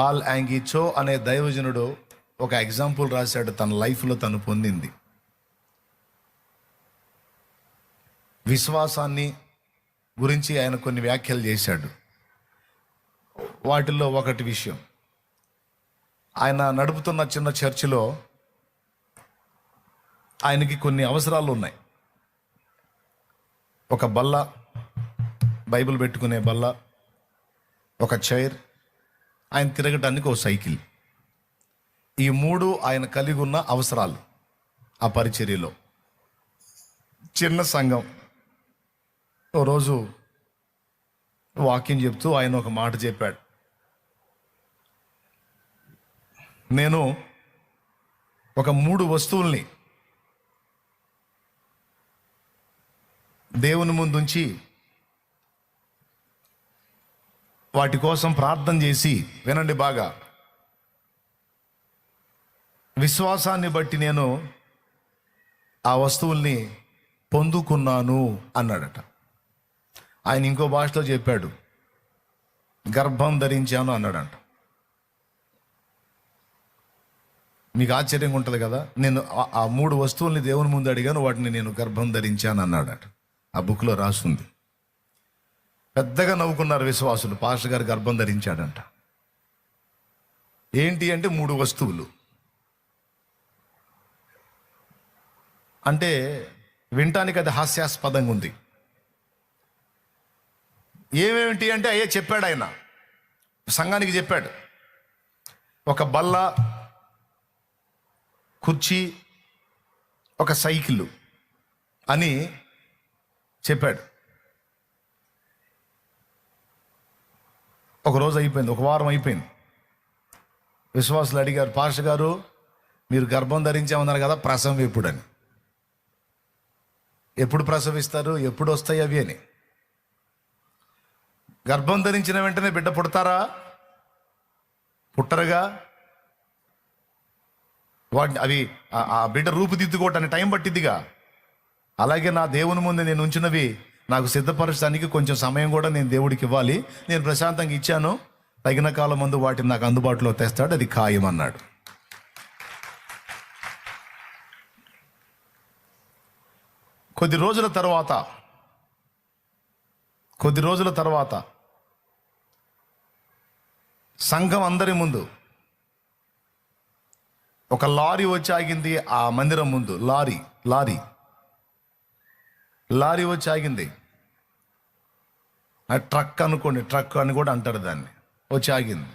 Paul యాంగిచో అనే దైవజనుడు ఒక ఎగ్జాంపుల్ రాశాడు తన లైఫ్లో తను పొందింది. విశ్వాసాన్ని గురించి ఆయన కొన్ని వ్యాఖ్యలు చేశాడు. వాటిల్లో ఒకటి విషయం. ఆయన నడుపుతున్న చిన్న చర్చిలో ఆయనకి కొన్ని అవసరాలు ఉన్నాయి. ఒక బల్ల బైబిల్ పెట్టుకునే బల్ల ఒక చైర్ ఆయన తిరగటానికి ఒక సైకిల్. ఈ మూడు ఆయన కలిగి ఉన్న అవసరాలు ఆ పరిచర్యలో. చిన్న సంఘం. ఓ రోజు వాక్యం చెప్తూ ఆయన ఒక మాట చెప్పాడు. నేను ఒక మూడు వస్తువుల్ని దేవుని ముందుంచి వాటి కోసం ప్రార్థన చేసి వినండి బాగా. విశ్వాసాన్ని బట్టి నేను ఆ వస్తువుల్ని పొందుకున్నాను అన్నాడట. ఆయన ఇంకో భాషలో చెప్పాడు గర్భం ధరించాను అన్నాడంట. మీకు ఆశ్చర్యంగా ఉంటుంది కదా నేను ఆ- ఆ మూడు వస్తువుల్ని దేవుని ముందు అడిగాను వాటిని నేను గర్భం ధరించాను అన్నాడట. ఆ బుక్లో రాస్తుంది పెద్దగా నవ్వుకున్నారు విశ్వాసులు. పాస్టర్ గారు గర్భం ధరించాడంట. ఏంటి అంటే మూడు వస్తువులు. అంటే వినటానికి అది హాస్యాస్పదంగా ఉంది. ఏమేమిటి అంటే అయ్యే చెప్పాడు ఆయన. సంఘానికి చెప్పాడు. ఒక బల్ల కుర్చీ ఒక సైకిల్ అని చెప్పాడు. ఒక రోజు అయిపోయింది ఒక వారం అయిపోయింది. విశ్వాసులు అడిగారు పాస్టర్ గారు మీరు గర్భం ధరించామన్నారు కదా ప్రసవం ఎప్పుడని? ఎప్పుడు ప్రసవిస్తారు? ఎప్పుడు వస్తాయి అవి అని. గర్భం ధరించిన వెంటనే బిడ్డ పుడతారా? పుట్టరుగా. వాటిని అవి ఆ- బిడ్డ రూపుదిద్దుకోవటానికి టైం పట్టిద్దిగా. అలాగే నా దేవుని ముందు నేను ఉంచినవి నాకు సిద్ధపరచడానికి కొంచెం సమయం కూడా నేను దేవుడికి ఇవ్వాలి. నేను ప్రశాంతంగా ఇచ్చాను. తగిన కాలం ముందు వాటిని నాకు అందుబాటులో తెస్తాడు. అది ఖాయం అన్నాడు కొద్ది రోజుల తర్వాత కొద్ది రోజుల తర్వాత సంఘం అందరి ముందు ఒక లారీ వచ్చి ఆగింది ఆ మందిరం ముందు. Lorry lorry. లారీ వచ్చి ఆగింది. ఆ ట్రక్ అనుకోండి ట్రక్ అని కూడా అంటారు దాన్ని. వచ్చి ఆగింది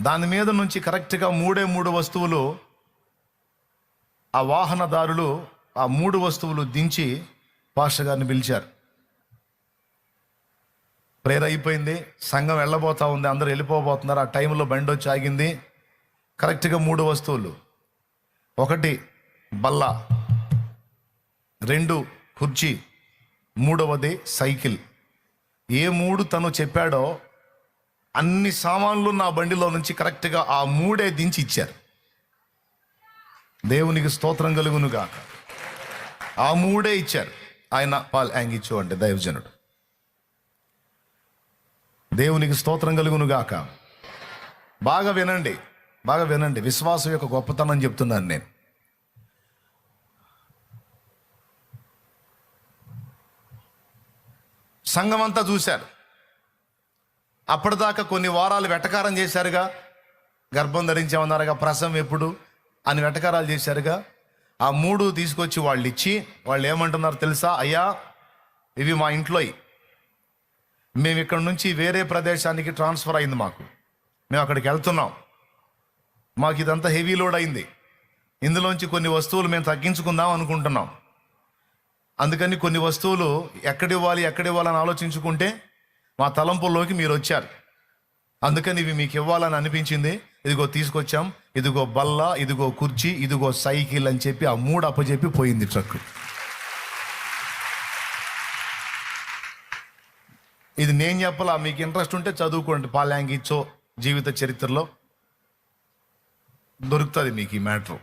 దాని మీద నుంచి కరెక్ట్గా మూడే మూడు వస్తువులు ఆ వాహనదారులు ఆ మూడు వస్తువులు దించి పాస్టర్ గారిని పిలిచారు. ప్రేర అయిపోయింది సంఘం వెళ్ళబోతా ఉంది అందరూ వెళ్ళిపోబోతున్నారు ఆ టైంలో బండి వచ్చి ఆగింది కరెక్ట్గా మూడు వస్తువులు. ఒకటి బల్ల రెండు కుర్చీ మూడవది సైకిల్. ఏ మూడు తను చెప్పాడో అన్ని సామాన్లు నా బండిలో నుంచి కరెక్ట్గా ఆ మూడే దించి ఇచ్చారు. దేవునికి స్తోత్రం కలుగునుగా ఆ మూడే ఇచ్చారు. ఆయన పాల్ యాంగిచ్చు అంటే దైవజనుడు. దేవునికి స్తోత్రం కలుగునుగాక. బాగా వినండి. బాగా వినండి. విశ్వాసం యొక్క గొప్పతనం చెప్తున్నాను నేను. సంఘం అంతా చూశారు. అప్పటిదాకా కొన్ని వారాలు వెటకారం చేశారుగా. గర్భం ధరించామన్నారుగా ప్రసవం ఎప్పుడు? అని వెటకారాలు చేశారుగా. ఆ మూడు తీసుకొచ్చి వాళ్ళు ఇచ్చి వాళ్ళు ఏమంటున్నారు తెలుసా? అయ్యా ఇవి మా ఇంట్లోయి. మేము ఇక్కడ నుంచి వేరే ప్రదేశానికి ట్రాన్స్ఫర్ అయింది మాకు. మేము అక్కడికి వెళ్తున్నాం. మాకు ఇదంతా హెవీ లోడ్ అయింది. ఇందులోంచి కొన్ని వస్తువులు మేము తగ్గించుకుందాం అనుకుంటున్నాం. అందుకని కొన్ని వస్తువులు ఎక్కడివ్వాలి ఎక్కడివ్వాలని ఆలోచించుకుంటే మా తలంపుల్లోకి మీరు వచ్చారు. అందుకని ఇవి మీకు ఇవ్వాలని అనిపించింది. ఇదిగో తీసుకొచ్చాం ఇదిగో బల్ల ఇదిగో కుర్చీ ఇదిగో సైకిల్ అని చెప్పి ఆ మూడు అప్పచెప్పి పోయింది ట్రక్. ఇది నేను చెప్పాలా మీకు ఇంట్రెస్ట్ ఉంటే చదువుకోండి. పాల్యాంగిచ్చో జీవిత చరిత్రలో దొరుకుతుంది మీకు ఈ మ్యాటర్.